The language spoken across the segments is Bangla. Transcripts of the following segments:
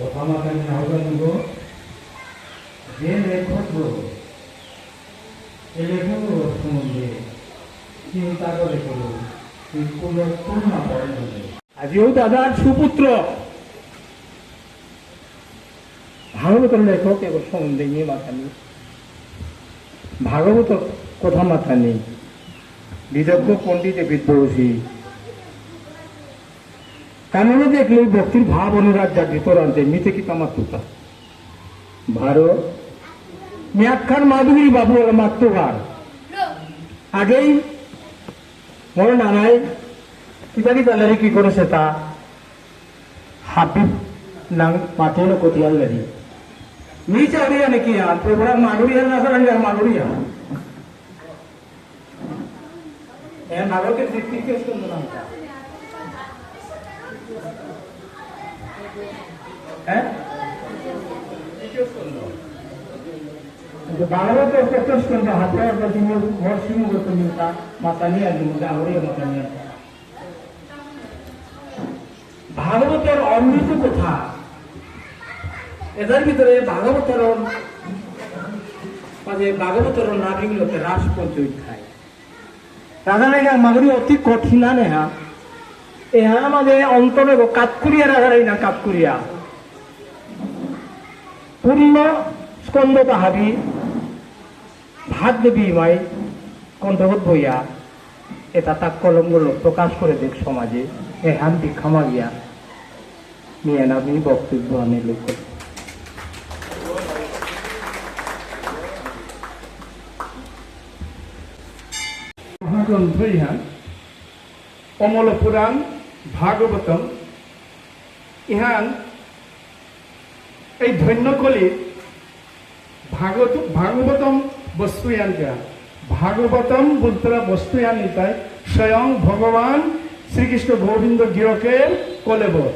কথামাতানি আহ্বানগ যে লেখক সম্বন্ধে চিন্তা করে করুন আজিও দাদার সুপুত্র। ভাগবতের লেখক এবার সম্বন্ধে নিয়ে মাথা নেই। ভাগবত কথা মাথা নেই। বিদগ্ধ পণ্ডিত বিদ্রোহী কেননা দেখলে ভক্তির ভাব অনুরাগ জাগৃত রান্তে মিতে কি তামার তুতা ভারত মিয়াক্ষার মাধুরী বাবুর মাতৃভার আগেই মোর নানাই কিতা কিতা লারি কি করেছে তা হাবিব নাং মাথেনো কতিয়াল লারি নি চাউরিয়া নাকি আর প্রোগ্রাম মাগুরিয়া না করেন আর মাগুরিয়া এ নাগরিকের দৃষ্টি কে শুনতো না হ্যাঁ? ভাগবতের অমৃত কথা, এদের ভিতরে ভাগবতের মাঝে ভাগবতের নাভিং লোকে রাস পঞ্চই খায় রাজা অতি কঠিন নেহা এহা মাঝে অন্তরে কাতকুরিয়া রাজা না কাতকুরিয়া পূর্ণ স্কন্দ তাহাবি ভাত দেবী মাই কণ্ঠবোধ বইয়া এটা তাক কলমগুলো প্রকাশ করে দেখ সমাজে। এ হাম ভিক্ষামা গিয়া নিয়ে নামি বক্তব্য আমি লোক মহাগ্রন্থ ইহা অমল পুরাণ, ভাগবতম। ইহান এই ধন্যকলি ভাগত ভাগবতম বস্তুয়ান কে ভাগবতম বুদ্ধরা বস্তুয়ান নিতাই স্বয়ং ভগবান শ্রীকৃষ্ণ গোবিন্দ গিরকের কলেবর।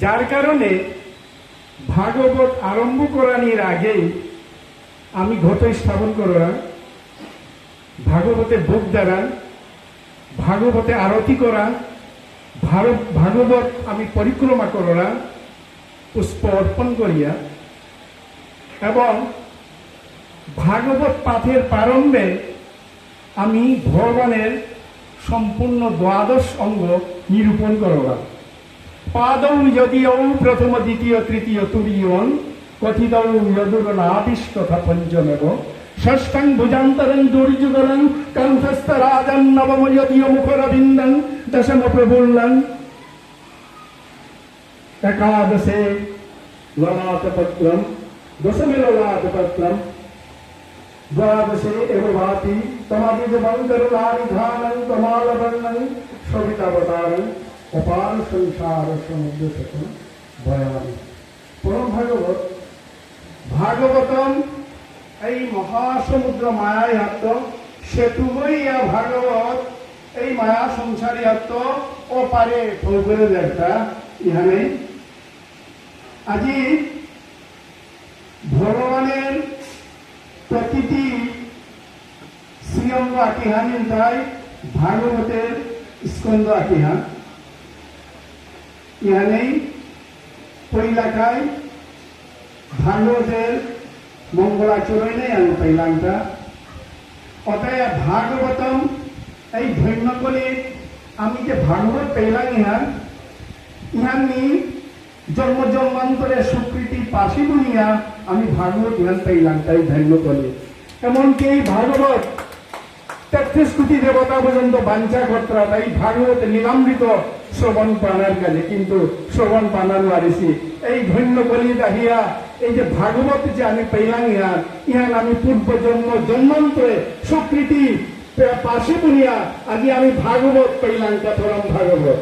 যার কারণে ভাগবত আরম্ভ করানির আগেই আমি ঘট স্থাপন করা ভাগবতে বুক দ্বারা ভাগবতে আরতি করা ভারত ভাগবত আমি পরিক্রমা করা পুষ্প অর্পণ করিয়া। এবং ভাগবত পাঠের প্রারম্ভে আমি ভগবানের সম্পূর্ণ দ্বাদশ অঙ্গ নিরূপণ করলাম। পাদৌ যদিও প্রথম, দ্বিতীয়, তৃতীয় তুরীয়ন কথিতৌ যদুর নাবিশ তথা পঞ্চমেব। ষষ্ঠং ভুজান্তরং দুর্যুগলং কণ্ঠস্থ রাজন নবম, যদিও মুখরবিন্দং একাদশে ললাটপত্রম, দশমে ললাটপত্রম। দ্বাদশে এব ভাতি তমাদিজ মঙ্গলারিধানং তমালবর্ণং সবিতাবতারং অপার সংসার সমুদ্র সকল ভয়াবী পরম ভাগবত, ভাগবতম, এই মহাসমুদ্র মায়ায় আত্ম সেতু ভাগবত এই মায়া সংসারী আত্ম ও পারে ফৌগরে দেখা ইহানে। আজি ভগবানের প্রতিটি শ্রীঅঙ্গ আকিহানিন তাই, ভাগবতের স্কন্দ আকিহান ইহানেই পৈলাকায় ভাগবতের মঙ্গলাচরণে আমি পাইলামটা অতএব ভাগবতম এই ধন্য করে আমি যে ভাগবত পেলাম ইহান ইহান জন্ম জন্মান্তরে স্বীকৃতি পাশি দুনিয়া আমি ভাগবত ইহান পেলাম তাই ধন্য করে। এমনকি এই ভাগবত তেত্রিশ কোটি দেবতা পর্যন্ত বাঞ্ছা কর্তা, তাই ভাগবত লীলামৃত শ্রবণ প্রাণের কাজে, কিন্তু শ্রবণ প্রাণার মারিছি এই ধন্য কলি দাহিয়া, এই যে ভাগবত যে আমি পেলাম ইহান ইহান আমি পূর্ব জন্ম জন্মান্তরে স্বীকৃতি পাশে বুনিয়া আজি আমি ভাগবত পেলাম কথরম ভাগবত।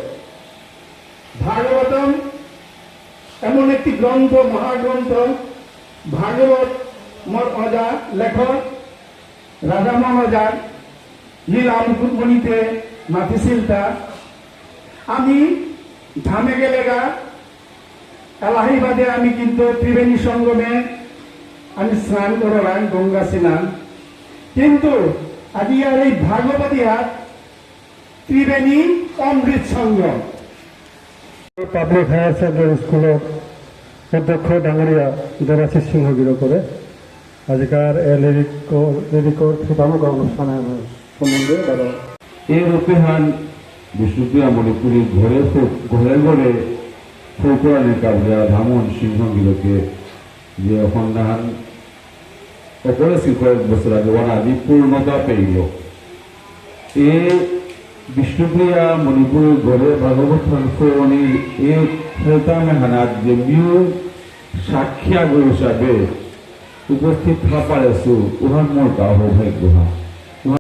ভাগবতম এমন একটি গ্রন্থ, মহাগ্রন্থ, ভাগবত মোর অজা লেখক, রাজা মহারাজার লীলা মুকুটমণিতে মাতিছিলটা আমি ধামে গেলে গা, এলাহাবাদে আমি কিন্তু ত্রিবেণী সঙ্গমে আমি স্নান করলাম, গঙ্গা স্নান। কিন্তু আজি আর এই Bhagabati Hat Tribeni Amrit Sangam public higher secondary স্কুলৰ অধ্যক্ষ সিংহগিৰ কৰে আজিকার এ লিরিকর লিরিকর শিবামুখ অনুষ্ঠানে সম্বন্ধে তারা এই রূপেহান বিষ্ণুপ্রিয়া মণিপুরী ঘরে ঘরে ঘরে ফৌকরানি কাবরা ধামন সিংহগিরকে যে সন্ধান অপরেছিল কয়েক বছর আগে ওরা আদি পূর্ণতা পেইল এ বিষ্ণুপ্রিয়া মণিপুর গড়ে ভাগবত সংস্করণীর এ খেলতা মেহানাত যে মিউ সাক্ষী আগু হিসাবে উপস্থিত থাকা পারেছো উহান মোর গাঁও সৌভাগ্য হা